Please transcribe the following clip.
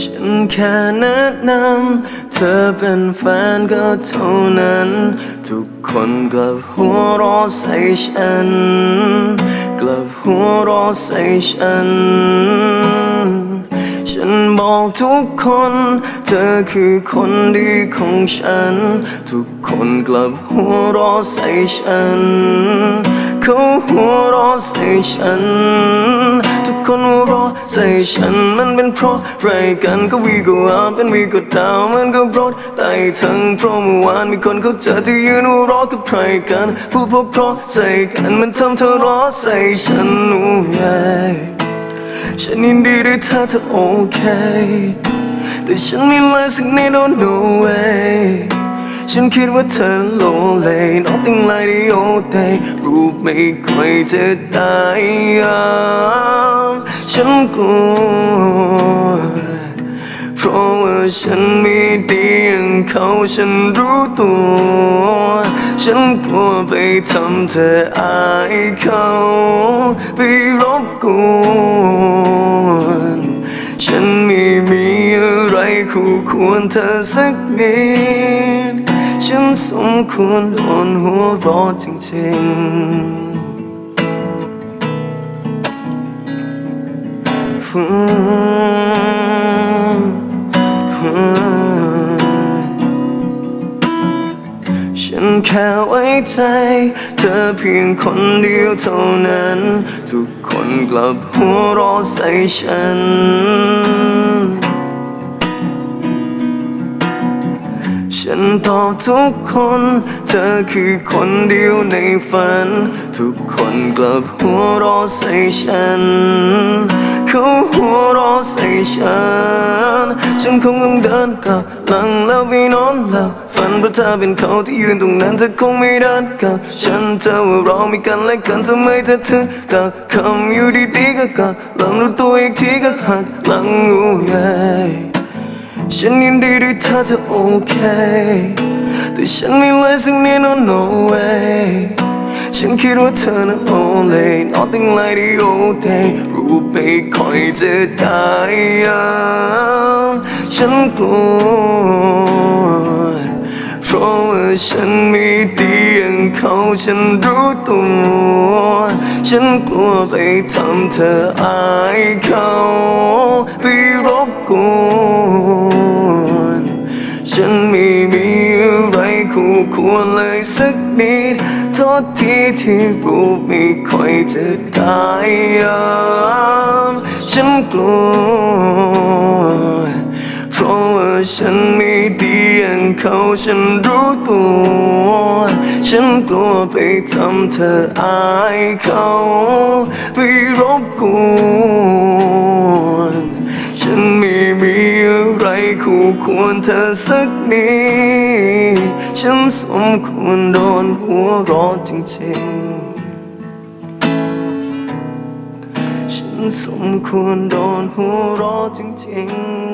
ฉันแค่แนะนำเธอเป็นแฟนก็เท่านั้น ทุกคนกลับหัวรอใส่ฉัน กลับหัวรอใส่ฉัน ฉันบอกทุกคน เธอคือคนดีของฉัน ทุกคนกลับหัวรอใส่ฉัน เขาหัวรอใส่ฉัน ทุกคนหัวเรอใส่ฉันมันเป็นเพราะไรกันก็วีก็อาเป็นวีก็ดาวมันก็ราะไต่ทั้งเพราะเมื่อวานมีคนเขาเจอที่ยืนหัวเรอกับใครกันพูดเพราะเพราะใส่กันมันทำเธอเรอใส่ฉันโอ้ยฉันยินดีด้วยถ้าเธอโอเค แต่ฉันไม่เลยสักนิด oh no way ฉันคิดว่าเธอโลเล nothing like the old day รูปไม่ค่อยจะได้อ่านฉันกลัวเพราะว่าฉันไม่ดีอย่างเขาฉันรู้ตัว ฉันกลัวไปทำเธออายเขา ไปรบกวนฉันไม่มีอะไรคู่ควรเธอสักนิด ฉันสมควรโดนหัวรอจริงๆฟฉันแค่ไว้ใจ เธอเพียงคนเดียวเท่านั้น ทุกคนกลับหัวเรอใส่ฉัน ฉันตอบทุกคน เธอคือคนเดียวในฝัน ทุกคนกลับหัวเรอใส่ฉัน เขาหัวเรอใส่ฉัน ฉันคงต้องเดินกลับหลังแล้วไปนอนหลับฝันเพราะเธอเป็นเขาที่ยืนตรงนั้นเธอคงไม่เดินกลับฉันเธอว่าเรามีกันและกันทำไมเธอถึงกับคำอยู่ดีๆก็กลับหลังรู้ตัวอีกทีก็หักหลังงูใหญ่ ฉันยินดีด้วยถ้าเธอโอเค แต่ฉันไม่เลยสักนิด no no way ฉันคิดว่าเธอนั้น only nothing like the old day รูปไม่ค่อยจะได้อ่านฉันกลัวเพราะว่าฉันไม่ดีอย่างเขาฉันรู้ตัวฉันกลัวไปทำเธออายเขาไปรบกวน คู่ควรเลยสักนิดโทษทีที่รูไม่ค่อยจะได้อ่านฉันกลัวเพราะว่าฉันไม่ดีอย่างเขาฉันรู้ตัวฉันกลัวไปทำเธออายเขาไปรบกวน รคู่ควรเธอสักนิดฉันสมควรโดนหัวร้อจริงๆ ฉันสมควรโดนหัวร้อจริงๆ